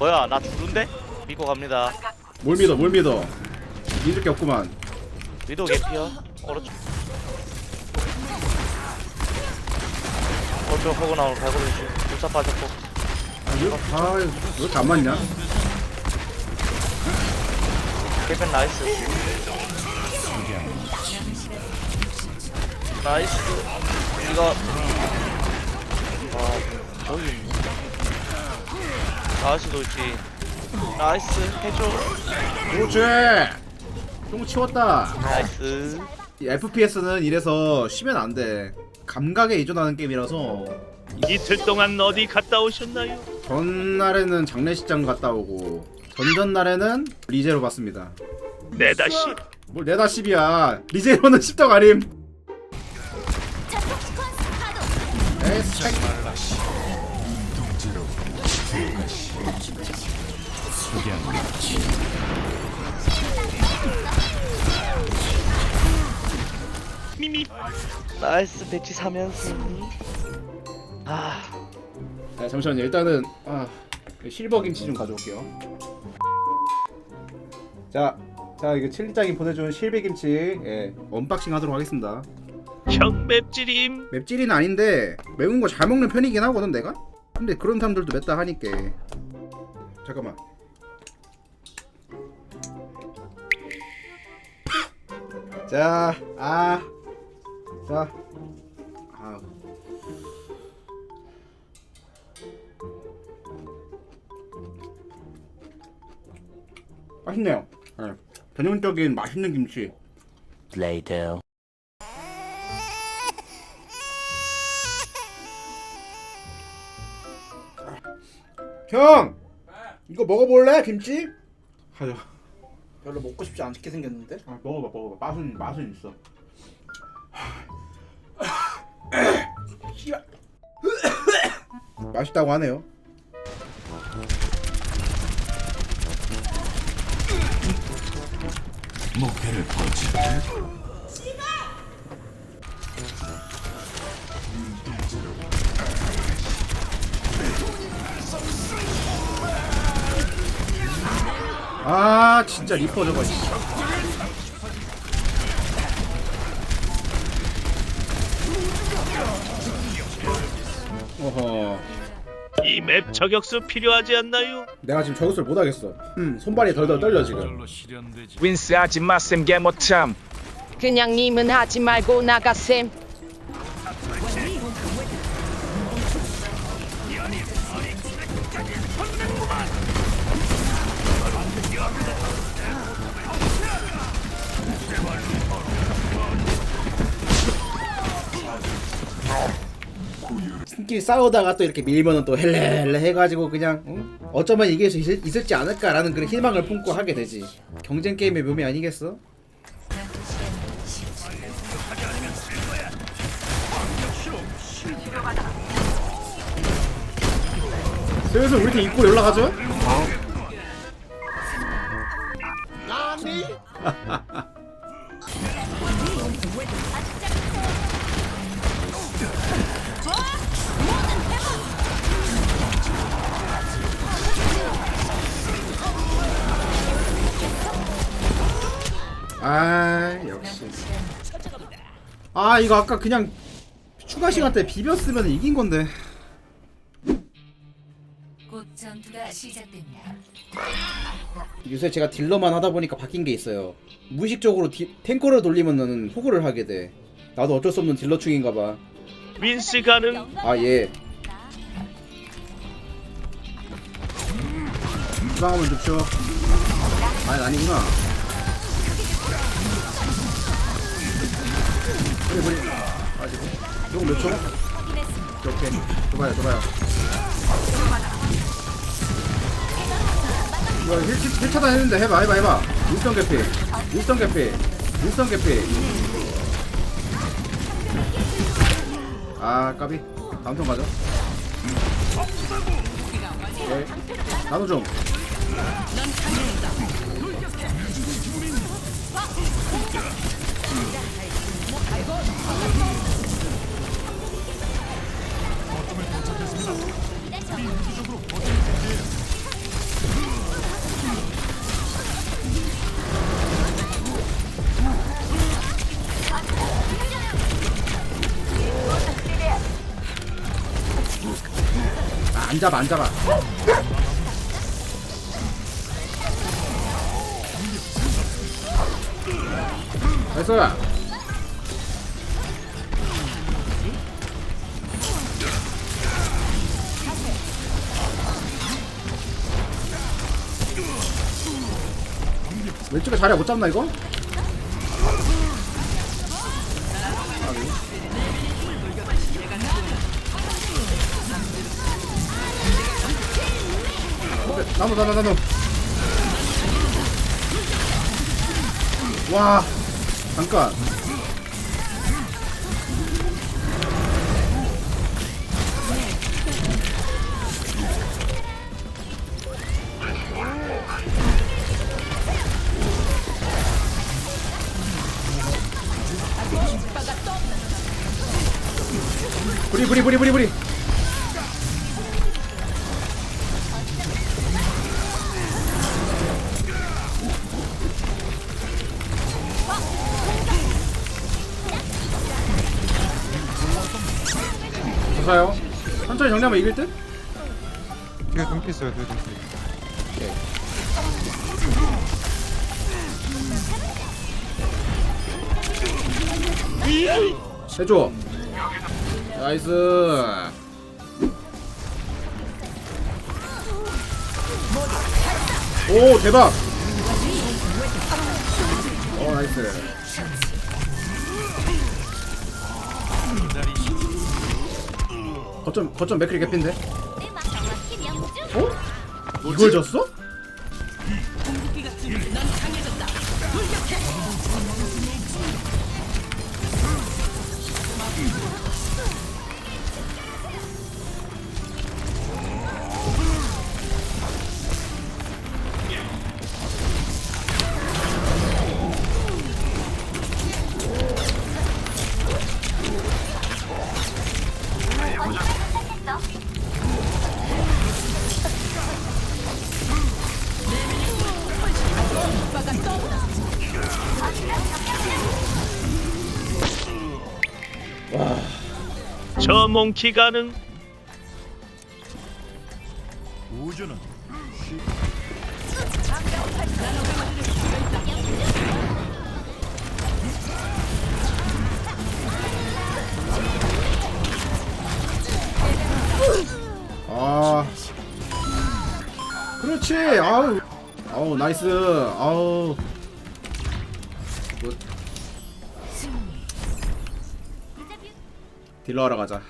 뭐야 나 죽는데? 믿고 갑니다. 뭘 믿어 뭘 믿어? 믿을 게 없구만. 위도 개피어 오른쪽 오른쪽 하고 나오는 갈고리 중 불사 빠졌고. 아 이거 아왜 이렇게 안 맞냐? 개pen 나이스. 나이스. 이거 아 저기 나이스도 있지 나이스 해줘. 그렇지. 똥 치웠다. 나이스. 이 FPS는 이래서 쉬면 안돼. 감각에 의존하는 게임이라서. 이틀 동안 어디 갔다 오셨나요? 전날에는 장례식장 갔다 오고 전전날에는 리제로 봤습니다. 네 다시 뭘 내다 10이야. 리제로는 10덕 아님. 에이 색 미미. 나이스 배치 3연승 아. 자, 잠시만요. 일단은 아, 실버 김치 좀 가져올게요. 자, 자 이거 칠리짱이 보내준 실비 김치. 예, 언박싱 하도록 하겠습니다. 형 맵찔임. 맵찔이는 아닌데 매운 거 잘 먹는 편이긴 하거든 내가? 근데 그런 사람들도 맵다 하니까. 잠깐만 자, 아, 자, 아, 맛있네요. 네. 전형적인 맛있는 김치. Later. 형, 이거 먹어볼래 김치? 하자. 별로 먹고 싶지 않게 생겼는데? 아, 먹어봐, 먹어봐. 맛은 맛은 있어. 씨발. 맛있다고 하네요. 아, 진짜 리퍼 저거. 씨. 어허. 이 맵 저격수 필요하지 않나요? 내가 지금 저것을 못 하겠어. 음, 손발이 덜덜 떨려 지금. 윈스 하지 마셈 개못참 그냥 님은 하지 말고 나가셈. 팀끼리 싸우다가 또 이렇게 밀면은 또 헬레헬레 해가지고 그냥 응? 어쩌면 이길 수 있, 있을지 않을까라는 그런 희망을 품고 하게 되지. 경쟁 게임의 묘미 아니겠어? 슬슬 우리 팀 입구 올라가죠? 아 역시. 아 이거 아까 그냥 추가 시간 때 비볐으면 이긴 건데 곧 전투가 시작됩니다. 요새 제가 딜러만 하다 보니까 바뀐 게 있어요. 무의식적으로 디, 탱커를 돌리면은 호구를 하게 돼. 나도 어쩔 수 없는 딜러충인가 윈스 가능? 봐아예. 주방하면 좋죠 아니 아니구나. 그래 그래 아직 이거 몇 초? 오케이 오케이. 줘봐요 줘봐요 이거 1, 1, 차단 했는데 해봐 해봐 해봐. 일성 개피. 일성 개피. 일성 개피. 아 까비. 다음 턴 가죠. 오케이 나도 좀 안 잡아 안 잡아 나이스 왼쪽에 자리야 못 잡나 이거? 오 나무 나무 나무 와 잠깐. 부리 부리 부리 부리 부리 좋아요? 천천히 정리하면 이길 듯? 뒤에 등피 있어요 뒤에 등피 해줘 나이스. 오 대박. 오 나이스 거점 거점 맥크리 개핀데 어? 이걸 졌어? 저 몽키 가능? 아 그렇지. 아우. 아우 나이스. 아우. 굿. 딜러 하러 가자